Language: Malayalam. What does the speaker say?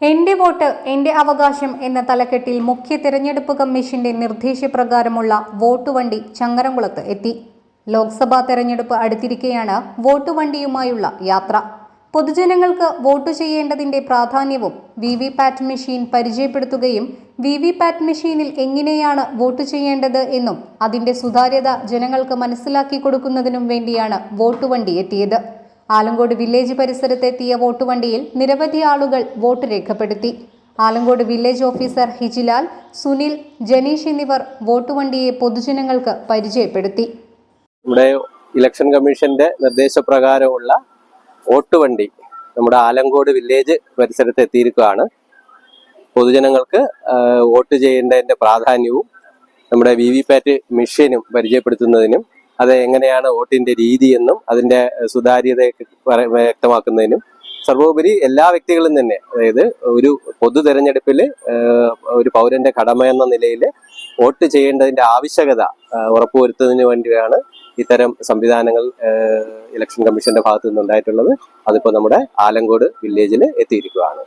എന്റെ വോട്ട് എന്റെ അവകാശം എന്ന തലക്കെട്ടിൽ മുഖ്യ തിരഞ്ഞെടുപ്പ് കമ്മീഷന്റെ നിർദ്ദേശപ്രകാരമുള്ള വോട്ട് വണ്ടി ചങ്ങരംകുളത്ത് എത്തി. ലോക്സഭാ തെരഞ്ഞെടുപ്പ് അടുത്തിരിക്കെയാണ് വോട്ട് വണ്ടിയുമായുള്ള യാത്ര. പൊതുജനങ്ങൾക്ക് വോട്ട് ചെയ്യേണ്ടതിന്റെ പ്രാധാന്യവും വി വി പാറ്റ് മെഷീൻ പരിചയപ്പെടുത്തുകയും വി വി പാറ്റ് മെഷീനിൽ എങ്ങനെയാണ് വോട്ട് ചെയ്യേണ്ടത് എന്നും അതിന്റെ സുതാര്യത ജനങ്ങൾക്ക് മനസ്സിലാക്കി കൊടുക്കുന്നതിനും വേണ്ടിയാണ് വോട്ട് വണ്ടി എത്തിയത്. ആലങ്കോട് വില്ലേജ് പരിസരത്തെത്തിയ വോട്ട് വണ്ടിയിൽ നിരവധി ആളുകൾ വോട്ട് രേഖപ്പെടുത്തി. ആലങ്കോട് വില്ലേജ് ഓഫീസർ ഹിജിലാൽ സുനിൽ ജനീഷ് എന്നിവർ വോട്ടുവണ്ടിയെ പൊതുജനങ്ങൾക്ക് പരിചയപ്പെടുത്തി. നമ്മുടെ ഇലക്ഷൻ കമ്മീഷന്റെ നിർദ്ദേശപ്രകാരമുള്ള വോട്ടുവണ്ടി നമ്മുടെ ആലങ്കോട് വില്ലേജ് പരിസരത്ത് എത്തിയിരിക്കുകയാണ് പൊതുജനങ്ങൾക്ക് വോട്ട് ചെയ്യേണ്ടതിന്റെ പ്രാധാന്യവും നമ്മുടെ വി വി പാറ്റ് മെഷീനും പരിചയപ്പെടുത്തുന്നതിനും അത് എങ്ങനെയാണ് വോട്ടിന്റെ രീതി എന്നും അതിന്റെ സുതാര്യത വ്യക്തമാക്കുന്നതിനും സർവോപരി എല്ലാ വ്യക്തികളും തന്നെ അതായത് ഒരു പൊതു തെരഞ്ഞെടുപ്പിൽ ഒരു പൗരന്റെ കടമ എന്ന നിലയിൽ വോട്ട് ചെയ്യേണ്ടതിന്റെ ആവശ്യകത ഉറപ്പുവരുത്തുന്നതിന് വേണ്ടിയാണ് ഇത്തരം സംവിധാനങ്ങൾ ഇലക്ഷൻ കമ്മീഷന്റെ ഭാഗത്തു നിന്നുണ്ടായിട്ടുള്ളത്. അതിപ്പോ നമ്മുടെ ആലങ്കോട് വില്ലേജിൽ എത്തിയിരിക്കുകയാണ്.